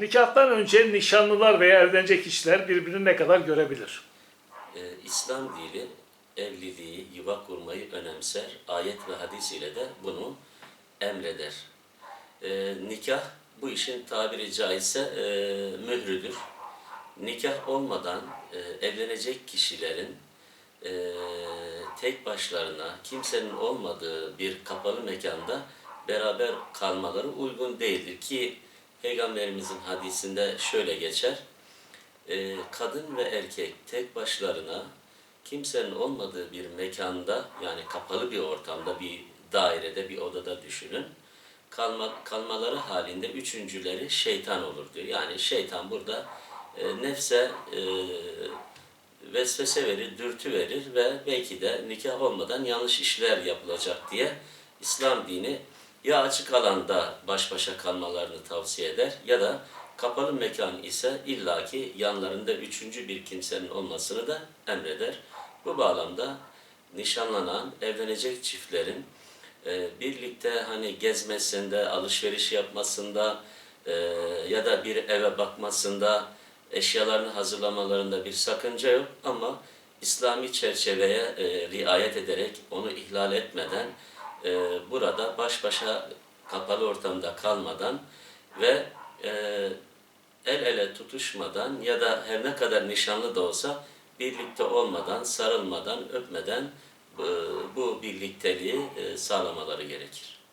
Nikahtan önce nişanlılar veya evlenecek kişiler birbirini ne kadar görebilir? Ee, İslam dini evliliği, yuva kurmayı önemser. Ayet ve hadis ile de bunu emreder. Ee, nikah bu işin tabiri caizse e, mührüdür. Nikah olmadan e, evlenecek kişilerin e, tek başlarına kimsenin olmadığı bir kapalı mekanda beraber kalmaları uygun değildir ki Peygamberimizin hadisinde şöyle geçer. E, kadın ve erkek tek başlarına kimsenin olmadığı bir mekanda yani kapalı bir ortamda bir dairede bir odada düşünün kalma, kalmaları halinde üçüncüleri şeytan olur diyor. Yani şeytan burada e, nefse e, vesvese verir, dürtü verir ve belki de nikah olmadan yanlış işler yapılacak diye İslam dini ya açık alanda baş başa kalmalarını tavsiye eder ya da kapalı mekan ise illaki yanlarında üçüncü bir kimsenin olmasını da emreder. Bu bağlamda nişanlanan, evlenecek çiftlerin e, birlikte hani gezmesinde, alışveriş yapmasında e, ya da bir eve bakmasında, eşyalarını hazırlamalarında bir sakınca yok ama İslami çerçeveye e, riayet ederek, onu ihlal etmeden e, burada baş başa kapalı ortamda kalmadan ve e, el ele tutuşmadan ya da her ne kadar nişanlı da olsa birlikte olmadan, sarılmadan, öpmeden e, bu birlikteliği sağlamaları gerekir.